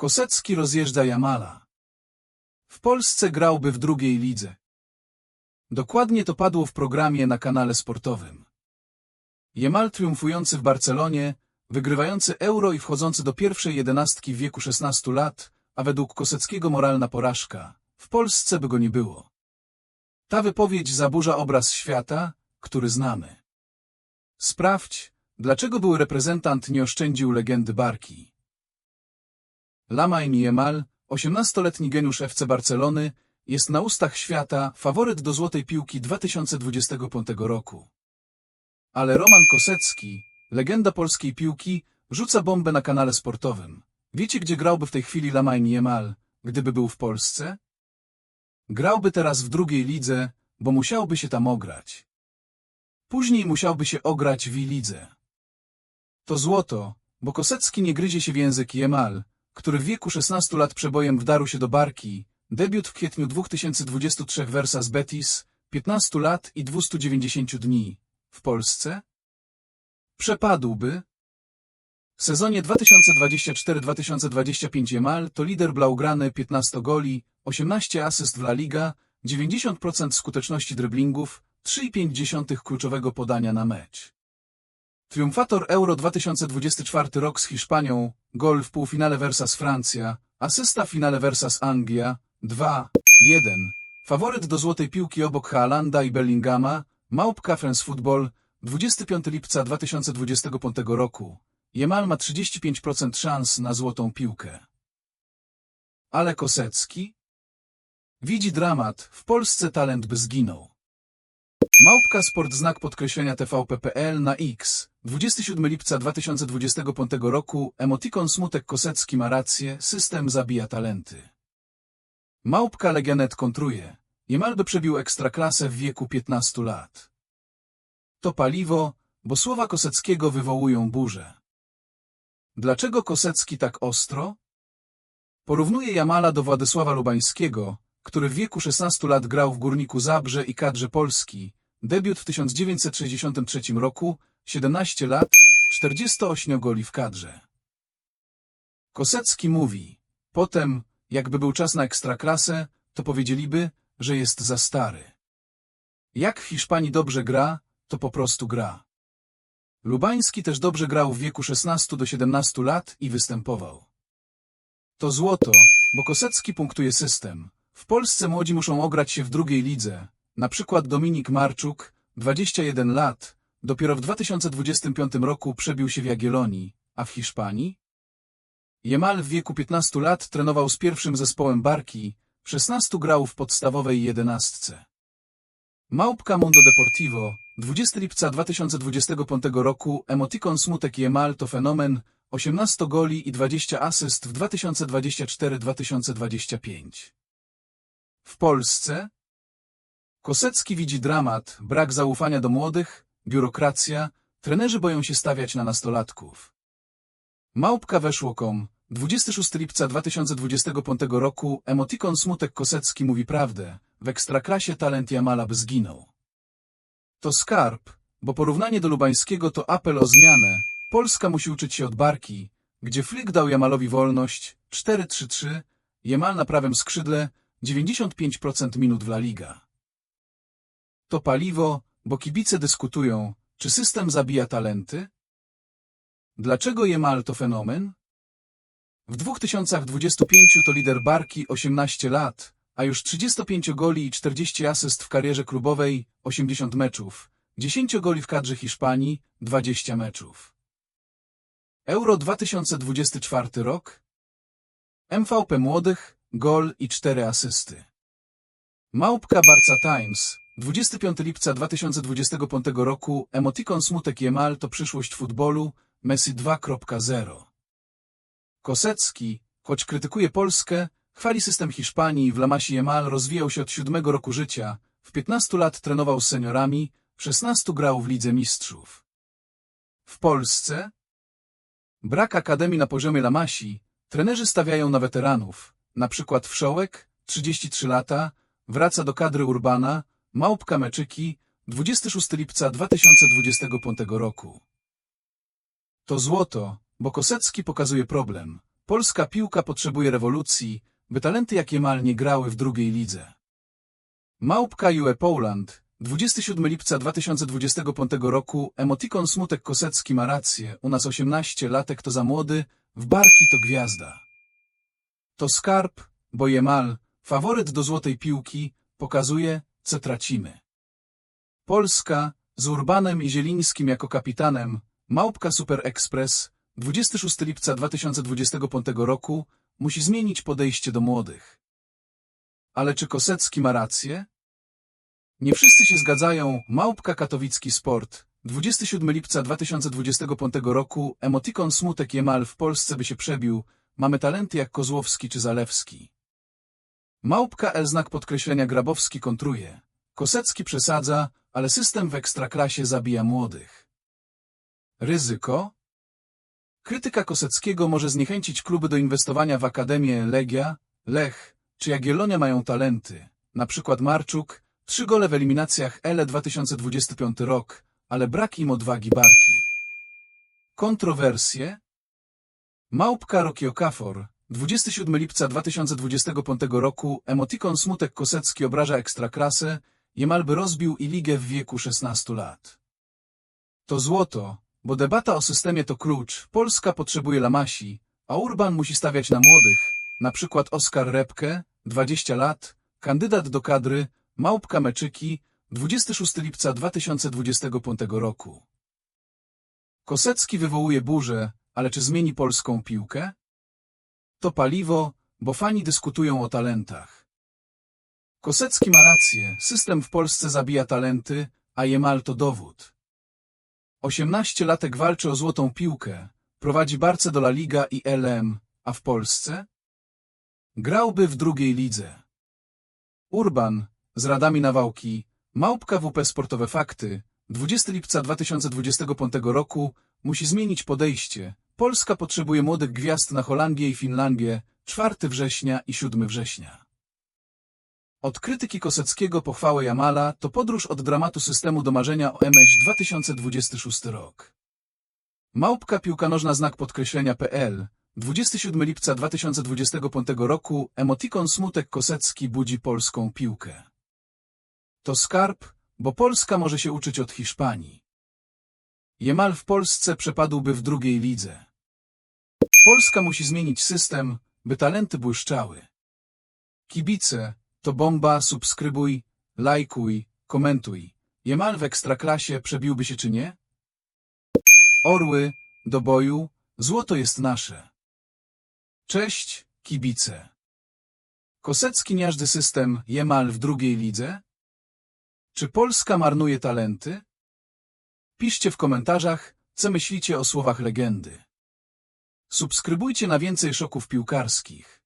Kosecki rozjeżdża Jamala. W Polsce grałby w drugiej lidze. Dokładnie to padło w programie na kanale sportowym. Jamal triumfujący w Barcelonie, wygrywający euro i wchodzący do pierwszej jedenastki w wieku 16 lat, a według Koseckiego moralna porażka. W Polsce by go nie było. Ta wypowiedź zaburza obraz świata, który znamy. Sprawdź, dlaczego były reprezentant nie oszczędził legendy Barki. Lamine Yamal, 18-letni geniusz FC Barcelony, jest na ustach świata faworyt do złotej piłki 2025 roku. Ale Roman Kosecki, legenda polskiej piłki, rzuca bombę na kanale sportowym. Wiecie, gdzie grałby w tej chwili Lamine Yamal, gdyby był w Polsce? Grałby teraz w drugiej lidze, bo musiałby się tam ograć. Później musiałby się ograć w lidze. To złoto, bo Kosecki nie gryzie się w język Jemal, który w wieku 16 lat przebojem wdarł się do barki, debiut w kwietniu 2023 Versa z Betis, 15 lat i 290 dni. W Polsce? Przepadłby? W sezonie 2024-2025 Jemal to lider Blaugrany 15 goli, 18 asyst w La Liga, 90% skuteczności dryblingów, 3,5 kluczowego podania na mecz. Triumfator Euro 2024 rok z Hiszpanią, gol w półfinale Versas Francja, asysta w finale Versas Anglia, 2-1. Faworyt do złotej piłki obok Haalanda i Bellingama, Małpka France Football, 25 lipca 2025 roku. Jemal ma 35% szans na złotą piłkę. Ale Kosecki? Widzi dramat, w Polsce talent by zginął. Małpka Sport znak podkreślenia TVP.pl na X. 27 lipca 2025 roku emotikon Smutek Kosecki ma rację, system zabija talenty. Małpka Legionet kontruje. Niemal by przebił ekstraklasę w wieku 15 lat. To paliwo, bo słowa Koseckiego wywołują burzę. Dlaczego Kosecki tak ostro? Porównuje Jamala do Władysława Lubańskiego, który w wieku 16 lat grał w Górniku Zabrze i kadrze Polski, debiut w 1963 roku, 17 lat, 48 goli w kadrze. Kosecki mówi, potem, jakby był czas na ekstraklasę, to powiedzieliby, że jest za stary. Jak w Hiszpanii dobrze gra, to po prostu gra. Lubański też dobrze grał w wieku 16 do 17 lat i występował. To złoto, bo Kosecki punktuje system. W Polsce młodzi muszą ograć się w drugiej lidze. Na przykład Dominik Marczuk, 21 lat, dopiero w 2025 roku przebił się w Jagiellonii, a w Hiszpanii? Jemal w wieku 15 lat trenował z pierwszym zespołem Barki, w 16 grał w podstawowej jedenastce. Małpka Mundo Deportivo, 20 lipca 2025 roku, emotikon Smutek Jemal to fenomen, 18 goli i 20 asyst w 2024-2025. W Polsce? Kosecki widzi dramat, brak zaufania do młodych, biurokracja, trenerzy boją się stawiać na nastolatków. Małpka weszło.com, 26 lipca 2025 roku, emotikon Smutek Kosecki mówi prawdę, w ekstraklasie talent Jamala by zginął. To skarb, bo porównanie do Lubańskiego to apel o zmianę. Polska musi uczyć się od Barki, gdzie Flick dał Jamalowi wolność, 4-3-3, Jamal na prawym skrzydle, 95% minut w La Liga. To paliwo, bo kibice dyskutują, czy system zabija talenty? Dlaczego Jemal to fenomen? W 2025 to lider Barki 18 lat, a już 35 goli i 40 asyst w karierze klubowej, 80 meczów, 10 goli w kadrze Hiszpanii, 20 meczów. Euro 2024 rok? MVP Młodych, gol i 4 asysty. Małpka Barca Times, 25 lipca 2025 roku, emotikon Smutek Jemal to przyszłość futbolu, Messi 2.0. Kosecki, choć krytykuje Polskę, chwali system Hiszpanii w La Masi Jemal rozwijał się od siódmego roku życia, w 15 lat trenował z seniorami, w 16 grał w Lidze Mistrzów. W Polsce? Brak akademii na poziomie La Masi, trenerzy stawiają na weteranów, na przykład Wszołek, 33 lata, wraca do kadry Urbana, Małpka Meczyki, 26 lipca 2025 roku. To złoto, bo Kosecki pokazuje problem. Polska piłka potrzebuje rewolucji, by talenty jak Jamal nie grały w drugiej lidze. Małpka UE Poland, 27 lipca 2025 roku, emotikon Smutek Kosecki ma rację, u nas 18 latek to za młody, w barki to gwiazda. To skarb, bo Jemal, faworyt do złotej piłki, pokazuje, co tracimy. Polska, z Urbanem i Zielińskim jako kapitanem, Małpka Super Express, 26 lipca 2025 roku, musi zmienić podejście do młodych. Ale czy Kosecki ma rację? Nie wszyscy się zgadzają. Małpka Katowicki Sport. 27 lipca 2025 roku. Emotikon Smutek Jemal w Polsce by się przebił. Mamy talenty jak Kozłowski czy Zalewski. Małpka L znak podkreślenia Grabowski kontruje. Kosecki przesadza, ale system w ekstraklasie zabija młodych. Ryzyko? Krytyka Koseckiego może zniechęcić kluby do inwestowania w Akademię Legia, Lech czy Jagiellonia mają talenty. Na przykład Marczuk, trzy gole w eliminacjach ELE 2025 rok, ale brak im odwagi barki. Kontrowersje? Małpka Roki Okafor, 27 lipca 2025 roku, emotikon Smutek Kosecki obraża ekstraklasę, Jemal by rozbił i ligę w wieku 16 lat. To złoto, bo debata o systemie to klucz. Polska potrzebuje Lamasi, a Urban musi stawiać na młodych, na przykład Oskar Repke, 20 lat, kandydat do kadry, Małpka Meczyki, 26 lipca 2025 roku. Kosecki wywołuje burzę, ale czy zmieni polską piłkę? To paliwo, bo fani dyskutują o talentach. Kosecki ma rację, system w Polsce zabija talenty, a Jemal to dowód. 18-latek walczy o złotą piłkę, prowadzi Barce do La Liga i LM, a w Polsce? Grałby w drugiej lidze. Urban, z radami Nawałki, Małpka WP Sportowe Fakty, 20 lipca 2025 roku, musi zmienić podejście. Polska potrzebuje młodych gwiazd na Holandię i Finlandię, 4 września i 7 września. Od krytyki Koseckiego po chwałę Jamala to podróż od dramatu systemu do marzenia o MŚ 2026 rok. Małpka piłka nożna znak podkreślenia PL 27 lipca 2025 roku emotikon Smutek Kosecki budzi polską piłkę. To skarb, bo Polska może się uczyć od Hiszpanii. Jemal w Polsce przepadłby w drugiej lidze. Polska musi zmienić system, by talenty błyszczały. Kibice, to bomba, subskrybuj, lajkuj, komentuj. Jemal w ekstraklasie przebiłby się czy nie? Orły, do boju, złoto jest nasze. Cześć, kibice. Kosecki miażdży system Jemal w drugiej lidze? Czy Polska marnuje talenty? Piszcie w komentarzach, co myślicie o słowach legendy. Subskrybujcie na więcej szoków piłkarskich.